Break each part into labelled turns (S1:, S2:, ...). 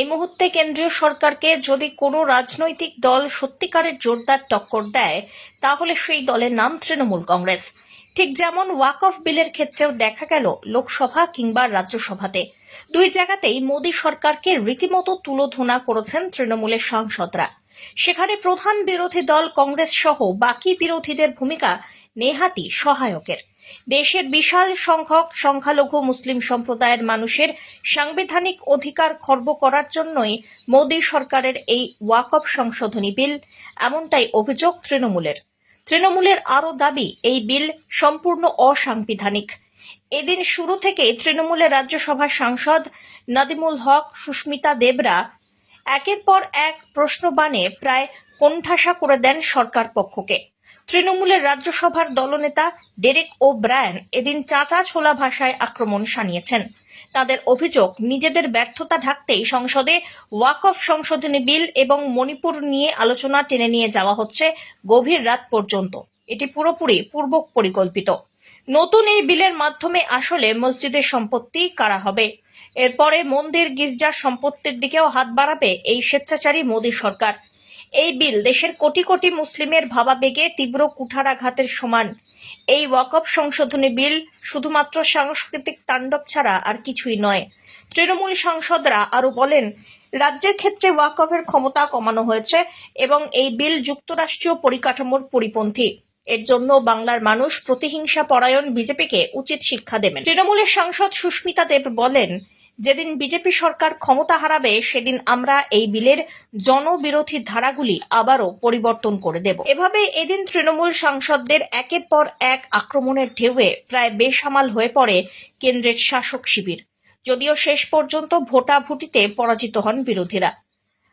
S1: এই মুহূর্তে কেন্দ্রীয় সরকারকে যদি কোনো রাজনৈতিক দল সত্যিকারের জোরদার টক্কর দেয়, তাহলে সেই দলের নাম তৃণমূল কংগ্রেস। ঠিক যেমন ওয়াক অফ বিলের ক্ষেত্রেও দেখা গেল লোকসভা কিংবা রাজ্যসভাতে। দুই জায়গাতেই মোদী সরকারকে রীতিমতো তুলোধনা করেছেন তৃণমূলের সাংসদরা। সেখানে প্রধান বিরোধী দল কংগ্রেস সহ বাকি বিরোধীদের ভূমিকা নেহাতি সহায়কের। দেশের বিশাল সংখ্যক সংখ্যালঘু মুসলিম সম্প্রদায়ের মানুষের সাংবিধানিক অধিকার খর্ব করার জন্যই মোদী সরকারের এই ওয়াকফ সংশোধনী বিল, এমনটাই অভিযোগ তৃণমূলের। তৃণমূলের আরও দাবি, এই বিল সম্পূর্ণ অসাংবিধানিক। এদিন শুরু থেকে তৃণমূলের রাজ্যসভার সাংসদ নাদিমুল হক, সুস্মিতা দেবরা একের পর এক প্রশ্নবাণে প্রায় কোণঠাসা করে দেন সরকার পক্ষকে। তৃণমূলের রাজ্যসভার দলনেতা ডেরেক ও ব্রায়ান এদিন চাচা ছোলা ভাষায় আক্রমণ শানিয়েছেন। তাদের অভিযোগ, নিজেদের ব্যর্থতা ঢাকতেই সংসদে ওয়াকফ সংশোধনী বিল এবং মণিপুর নিয়ে আলোচনা টেনে নিয়ে যাওয়া হচ্ছে গভীর রাত পর্যন্ত। এটি পুরোপুরি পূর্ব পরিকল্পিত। নতুন এই বিলের মাধ্যমে আসলে মসজিদের সম্পত্তি কারা হবে? এরপরে মন্দির গির্জার সম্পত্তির দিকেও হাত বাড়াবে এই স্বেচ্ছাচারী মোদী সরকার। এই বিল দেশের কোটি কোটি মুসলিমের ভাবাবেগে তীব্র কুঠারাঘাতের সমান। এই ওয়াকফ সংশোধনী বিল শুধুমাত্র সাংস্কৃতিক তাণ্ডব ছাড়া আর কিছুই নয়। তৃণমূল সাংসদরা আরও বলেন, রাজ্যের ক্ষেত্রে ওয়াকফের ক্ষমতা কমানো হয়েছে এবং এই বিল যুক্তরাষ্ট্রীয় পরিকাঠামোর পরিপন্থী। এর জন্য বাংলার মানুষ প্রতিহিংসা পরায়ণ বিজেপিকে উচিত শিক্ষা দেবেন। তৃণমূলের সাংসদ সুস্মিতা দেব বলেন যেদিন বিজেপি সরকার ক্ষমতা হারাবে, সেদিন আমরা এই বিলের জনবিরোধী ধারাগুলি আবারও পরিবর্তন করে দেব। এভাবে এদিন তৃণমূল সাংসদদের একের পর এক আক্রমণের ঢেউয়ে প্রায় বেসামাল হয়ে পড়ে কেন্দ্রের শাসক শিবির। যদিও শেষ পর্যন্ত ভোটাভুটিতে পরাজিত হন বিরোধীরা।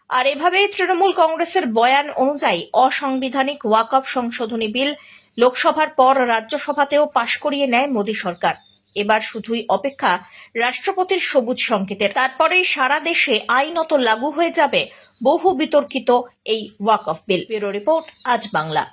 S1: আর এভাবে তৃণমূল কংগ্রেসের বয়ান অনুযায়ী অসাংবিধানিক ওয়াকফ সংশোধনী বিল লোকসভার পর রাজ্যসভাতেও পাশ করিয়ে নেয় মোদী সরকার। এবার শুধুই অপেক্ষা, রাষ্ট্রপতির সবুজ সংকেতের তারপরেই সারা দেশে আইনত লাগু হয়ে যাবে বহু বিতর্কিত এই ওয়াক অফ বিল। Bureau report, Aaj Bangla.